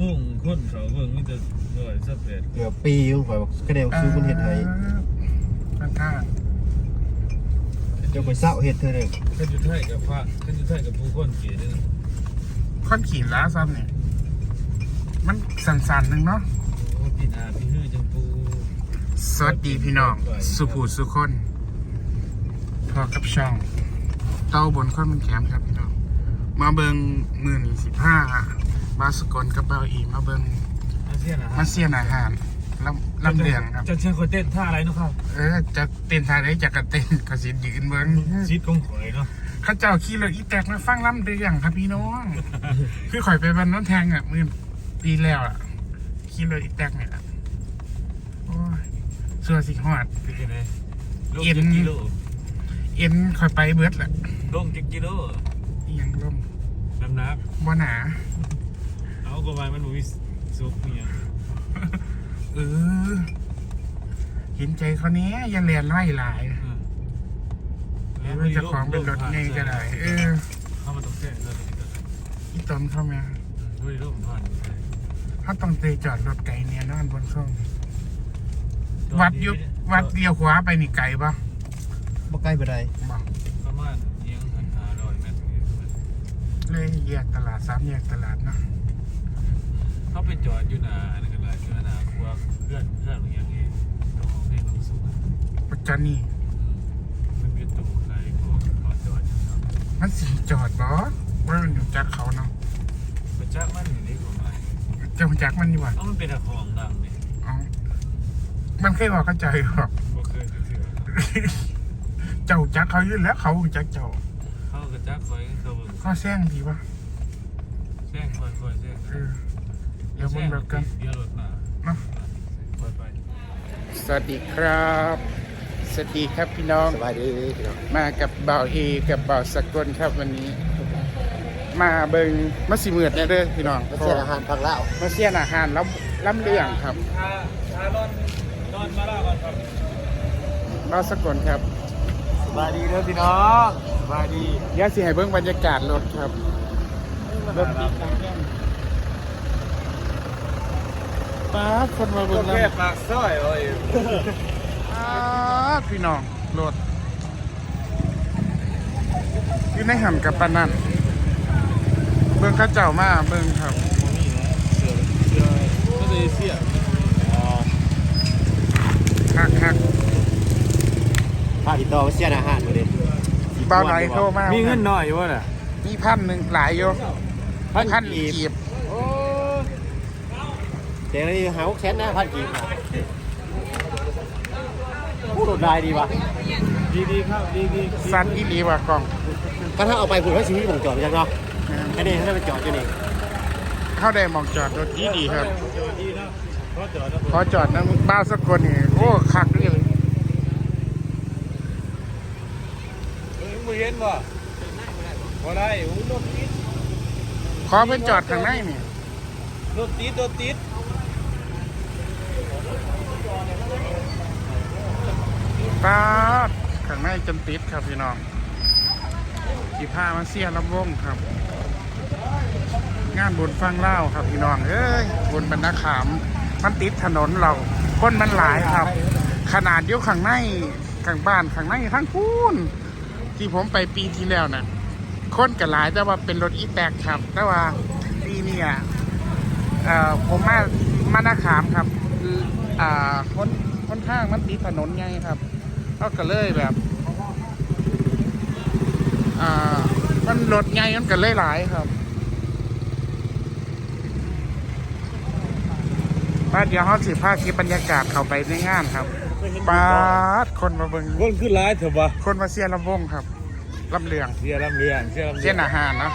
มุ่งคนเขาเบิ่งมีแต่ร้อยสักแปดเกือบปีของข่อยบอกคะแนนซื้อคนเฮ็ดให้มันท่าเจ้าไปเศร้าเฮ็ดเธอเด้อขึ้นอยู่ไทยกับพระขึ้นอยู่ไทยกับผู้คนเกียรตินี่ค่อนขีดล้าซ้ำเนี่ย มันสั่นๆหนึ่งเนาะ โอ้พี่นาพี่ฮือจังปูสวัสดีพี่น้อง สุภูสุคนพอกับช่อง เต้าบนข้อนมันแขมครับพี่น้อง มาเบิงมือนี่สิบห้า บาสกลกับเบาอีมาเบิงอาเซียนนะมาเซียนอาหารลำลำเลียงครับ จะเชิญคนเต้นท่าอะไรเนาะครับเออจะเต้นทางไหนจากกระเต้นกระสิยืนเบิงซีดของข่อยเนาะเข้าเจ้าขี่รถอีแตกมาฟังลำเลียงครับพี่น้องคือข่อยไปบันน้นแทงอะมือปีแล้วอะขี่รถอีแตกเนี่ยโอ้ยเสื้อสีหอดเป็นยังไงลงเอ็นจักกิโลเอ็นข่อยไปเบิดแหละลงจักกิโลอิหยังลมน้ำหนักบ่หนา เอาประมาณมันบ่มีสุกมีหยังเออ เห็นใจเขาเนี้ยอยันเรียนไล่หลายเออมันจะของเป็นรถไงก็ได้ เออเข้ามาตรงเส้นเลยอีตอมเข้ามาด้วยร่มผ่านถ้าต้องเตะจอดรถไกลเนี่ยนอนบนช่องวัดยุบวัดเดียวขวาไปนี่ไกลปะบ่ใกล้บ่ได้บอกประมาณเอียงหันหาร้อยเมตรเลยแยกตลาดสามแยกตลาดเนาะ เขาไปจอดอยู่หนาอันนั้นกันเลยอยู่หนาครัวเพื่อนเพื่อนอย่างนี้ตรงนี้ตรงสูงปัจจุบันนี่มันเป็นตู้อะไรก็ขอจอดอยู่ครับมันสีจอดบอว่ามันอยู่จากเขาเนาะประจักษ์มันอยู่นี่ผมว่าเจ้าจากมันดีกว่าเอ้ามันเป็นอะของดังนี่อ๋อมันเคยบอกเข้าใจหรอกบ่เคยจะเถื่อเจ้าจักเขาอยืนแล้วเขาจักเจ้าเขากระจักคอยเขาเบิ่งข้อแซงดีปะแซงคอยคอยแซงเออ เดี๋ยวมึงแบบกันเดี๋ยวรถมาเนาะคอยไปสวัสดีครับ สวัสดีครับพี่น้องสบายดีพี่น้อง มากับบ่าวเฮกับบ่าวสกลครับวันนี้ มาเบิงมาสิเมือดแน่เด้อพี่น้องมาเสียอาหารพักแล้วมาเสียนอาหารแล้วล้ำเรื่องครับถ้าถ้านอนนอนมาแล้วก่อนครับบ่าวสกลครับสบายดีเด้อพี่น้องสบายดีเดี๋ยวสิให้เบิ่งบรรยากาศรถครับรถติดครับ ป้าดคนมาเบิ่งแค่แล้วปากซอยเลยป้าดพี่น้องรถอยู่ในหันกับปานนั่นเบิ่งเข้าเจ้ามาเบิ่งครับเสือเสือก็เลยเสียอ๋อหักหักพาติดต่อมาเสียอาหารมาเด้เบาหน่อยโทรมามีมีเงินหน่อยวะน่ะมีพันหนึ่งหลายอยู่พันพันกีบ กีบโอ้เดี๋ยวนี้หาแสนนะพันกีบผู้โดดได้ดีว่ะดีดีครับดีดีสั้นอีหลีว่ากล่องก็ถ้าเอาไปคุณว่าชีวิตผมจอดไปจังเนาะแค่นี้ถ้าไปจอดอยู่นี่เข้าได้หมองจอดรถดีดีครับจอดดีนะเพราะจอดแล้วพอจอดนั้นบ้าวสักคนนี่โอ้คักเลยเอ้ยมือเย็นบ่บ่ได้โอ้รถติดขอเพิ่นจอดข้างในนี่รถติดรถติด ป้าดข้างในจนติดครับพี่น้องสีผ้ามาเสียลำวงครับ งานบุญฟังเล่าครับพี่น้องเอ้ยบุญบรรณขาม มันติดถนนเราคนมันหลายครับ ขนาดอยกข้างในข้างบ้านข้างในทั้งพูนที่ผมไปปีที่แล้วน่ะคนก็หลายแต่ว่าเป็นรถอีแตกครับ แต่ว่าปีนี้อ่อผมมามานาขามครับ อ่าคนคนข้างมันติดถนนไงครับก็เลยแบบ อ่า มันรถไงมันก็เลยหลายครับป้าเดี๋ยวเขาสิพาคลิปบรรยากาศเข้าไปในงานครับป้าดคนมาเบิ่งคนขึ้นร้ายเถอะบ่คนมาเสียลำวงครับลำเลียงเสียลำเลียงเสียลำเลีเส้ยนงอาหารเนาะ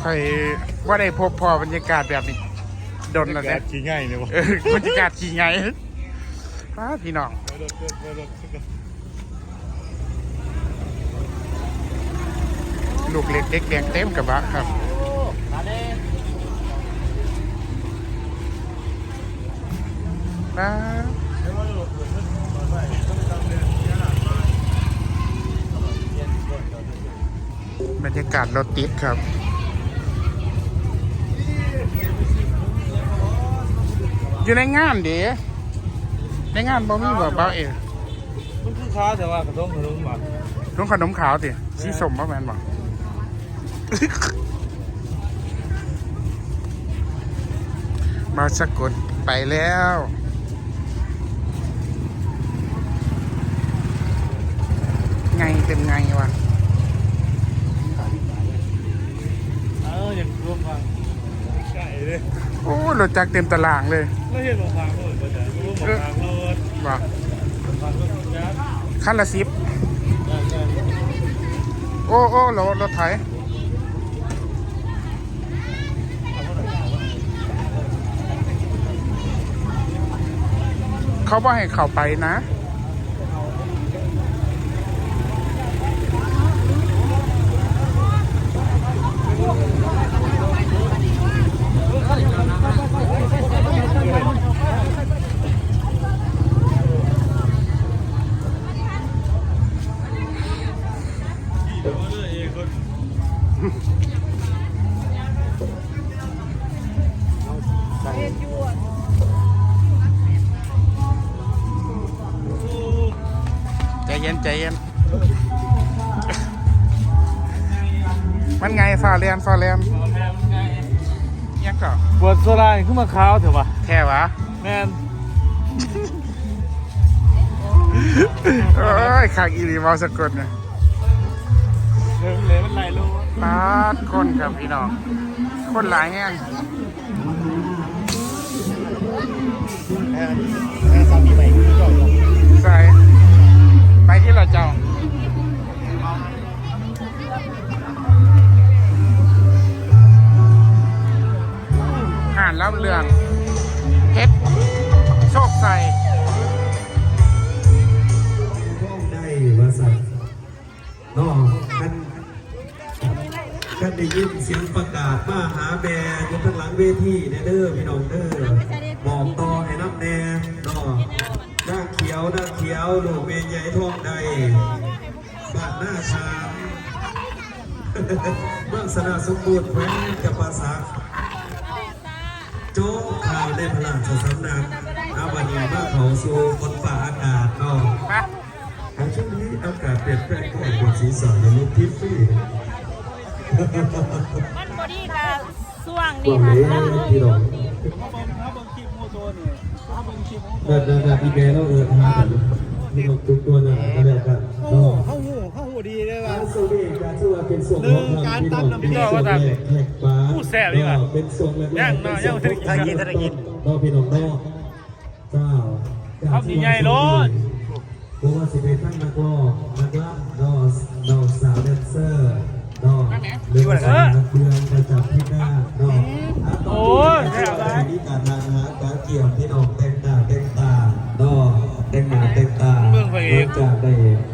ใครว่าได้พบพอบรรยากาศแบบนี้ ดนแล้วเนี่ยขี่ง่ายเนี่ยบ่เออบรรยากาศขี่ไงป้าพี่น้องไปรถไปรถลูกเล็กเด็กแดงเต็มกระบะครับป้าบรรยากาศรถติดครับ อยู่ในงานเด้ในงานบ่มีบ่เบาเอมันคือค้าแต่ว่ากระทงกระทงบ่ลุงขนมขาวติสีสมบ่แม่นบ่มาสกลไปแล้วไงเป็นไงวะ เอออย่างรวมฟังใช่ เลยโอ้รถจักรเต็มตารางเลยไม่ใช่รวมฟังเลยก็จะรวมฟังรถว่ะฟังรถยักษ์คันละสิบได้ได้โอ้โอ้รถรถไถเขาบอกให้เข้าไปนะ มันไงฟาเรียนฟาเรียนยังก็ปวดโซลาขึ้นมาขาวเถอะวะแค่วะแม่นเอ้ยขากอีรีมาสกลเนี่ยเดิมเลยมันไหลลงปาดคนครับพี่น้อง คนหลายแห้งแค่แค่สามีใหม่จอดลงใส่ไปที่เราเจ้าห่านรับเรืองเพชรโชคใส่ได้ว่าสัตว์นอกกันกันได้ยินเสียงประกาศมาหาแม่อยู่ข้างหลังเวทีเนเด้อพี่น้องเด้อบอกต่อให้น้ำแน่นอหน้าเขียวหน้าเขียวหลูกเมยใหญ่ท้องใดบ้านหน้าชามเมืองสนาสมบูรณ์แขวงกับภาษา โจ๊กข่าวในพลังสสำนักอาวันนี้มาเขาสู่คนฝ่าอากาศเนาะไปในช่วงนี้อากาศเปลี่ยนแปลงก่อนบนศีรษะในลูกทิฟฟี่มันบอดี้กับส่วงตรนี่งค่ะนี้แล้วพี่น้องถ้าบังคีบโมโตเนี่ยถ้าบังคีบโมโตนั่นนั่นนั่นพี่แกเราเอินหากันพี่น้องทุกตัวนะอะไรกันเข้าก็หูเข้าหูเข้าหู ดีเลยว่ะการสวีการชื่อว่าเป็นส่วนของทางพี่น้องเป็นส่วนแรกแขกฟ้าเป็นส่วนแรกเป็นส่วนของทางนอกพี่น้องนอกเจ้าเพราะว่าสิเป็นทั้งนักร้องนักล่ำนอกนอกสาวแดนเซอร์นอกเรื่องการเมืองประจำที่หน้านอกโอ้ยแซ่บการนี้การทางหาการเกี่ยวพี่น้องเต็มตาเต็มตาดอกเต็มหน้าเต็มตาหลังจากได้รับประทานเข้าปลา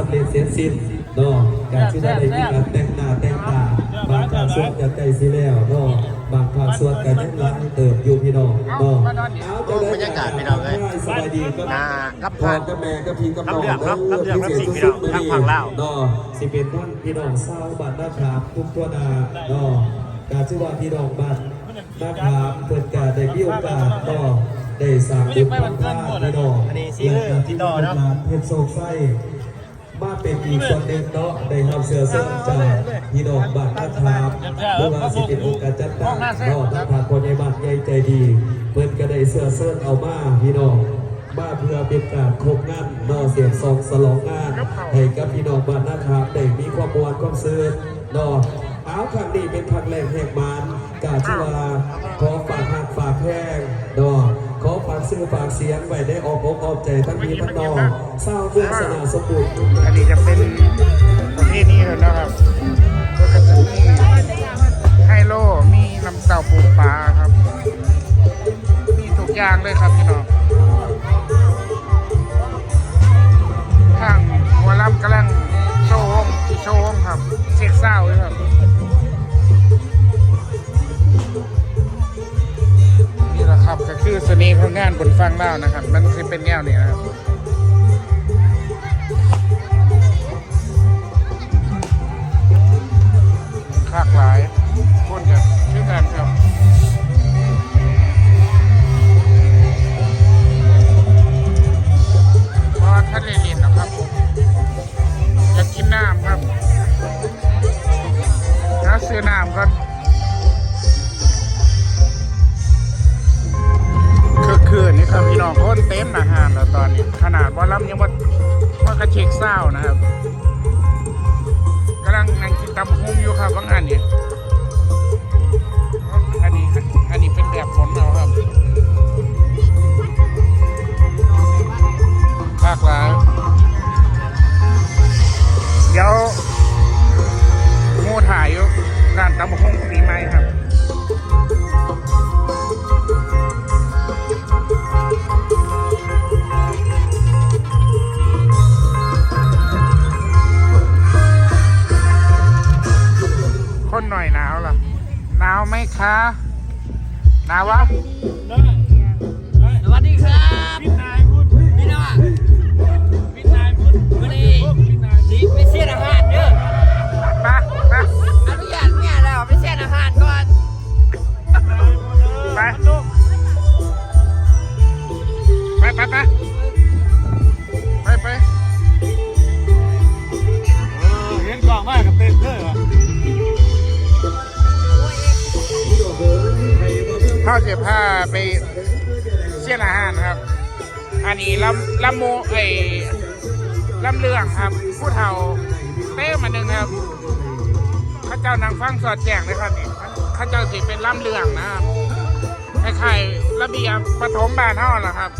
อาหารสำเร็จเสร็จสิ้นดอกการที่ได้มีการแต่งหน้าแต่งตาบางการสวดกันใจสิแล้วดอกบางการสวดกันยังรักเติบอยู่พี่น้องดอกเอาจะได้บรรยากาศพี่น้องเลยสบายดีก็นารับผ่านกับแม่กับพี่กับน้องรับเรื่องรับรับสิ่งพี่น้องทางฝั่งลาวดอกสิเป็นท่านพี่น้องเศร้าบ้านนาคามทุกตัวนาดอกการชื่ว่าพี่น้องบ้านนาคามเปิดการได้มีโอกาสดอกได้สร้างบุญทำทานพี่น้องอันนี้สิคือพี่ต่อเนาะเพชรโศกไส้ มาเป็นอีกส่วนหนึ่งเนาะได้ทำเสือเส้นจากพี่น้องบ้านนาคามหรือว่าสิเป็นโอกาสจัดตั้งเนาะถ้าคนในบ้านใหญ่ใจดีเพิ่นก็ได้เสือเส้นเอามาพี่น้องมาเพื่อเป็นการครบงานนอเสียงซองสลองงานให้กับพี่น้องบ้านนะครับได้มีความมวลความซื่อนอเอาครั้งนี้เป็นครั้งแรกแห่งมานกาชิวาขอฝากหักฝากแห้งนอ อฝากซื้อฝากเสียงไว้ได้ออกอกออกใจทั้งนี้ทั้งนองเศร้าเพื่อนสนาสมบูรณ์อันนี้จะเป็นประเภทนี้แล้วนะครับก็จะมีไฮโลมีน้ำเต้าปูปลาครับ มีทุกอย่างเลยครับพี่น้องทางหัวลำกำลังโชว์วงโชว์วงครับเช็คเศร้าเลยครับ สนีของงานบนฟังเล่านะครับ มันคือเป็นแนวนี้นะครับคากหลายคนกันชื่อกันครับเพราะท่านเรียนนะครับอยากกินน้ำครับแล้วซื้อน้ำก็ ครับผู้เฒ่าเต้มาหนึ่งครับข้าเจ้านางฟังสอดแจงนะครับนี่ข้าเจ้าสิเป็นล่ำเลืองนะครับคล้ายๆระเบียบปฐมบานเท่านะครับ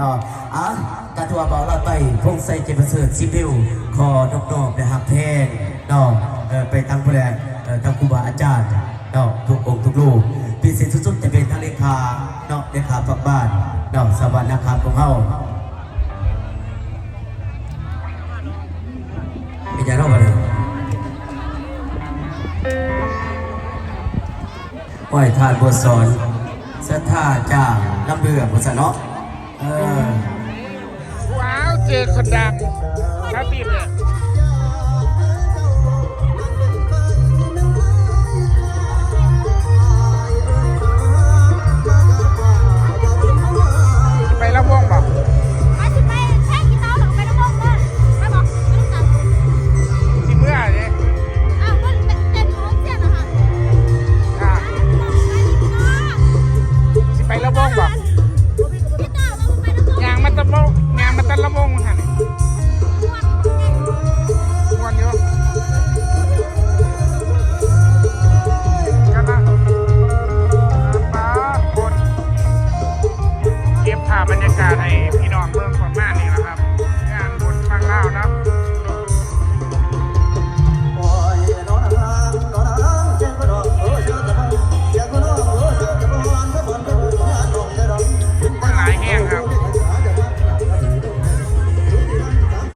ตอบอะกระทัวเบาลาไตฟงใส่เจประเสริฐซิบิวขอนอบน้อมนะครับเพลงเนาะเออไปทางผู้แลเอ่อทางครูบาอาจารย์เนาะทุกองค์ทุกลูกพิเศษสุดๆจะเป็นทางเลขาเนาะเลขาฝักบ้านเนาะสวรรค์นะครับของเฮาเป็นยังไงเนาะบัดนี้ไหวทานบทสอนสัทธาจ้างลำเรือบุษเนาะ ว้าวเจอคนดังครับพี่เนี่ย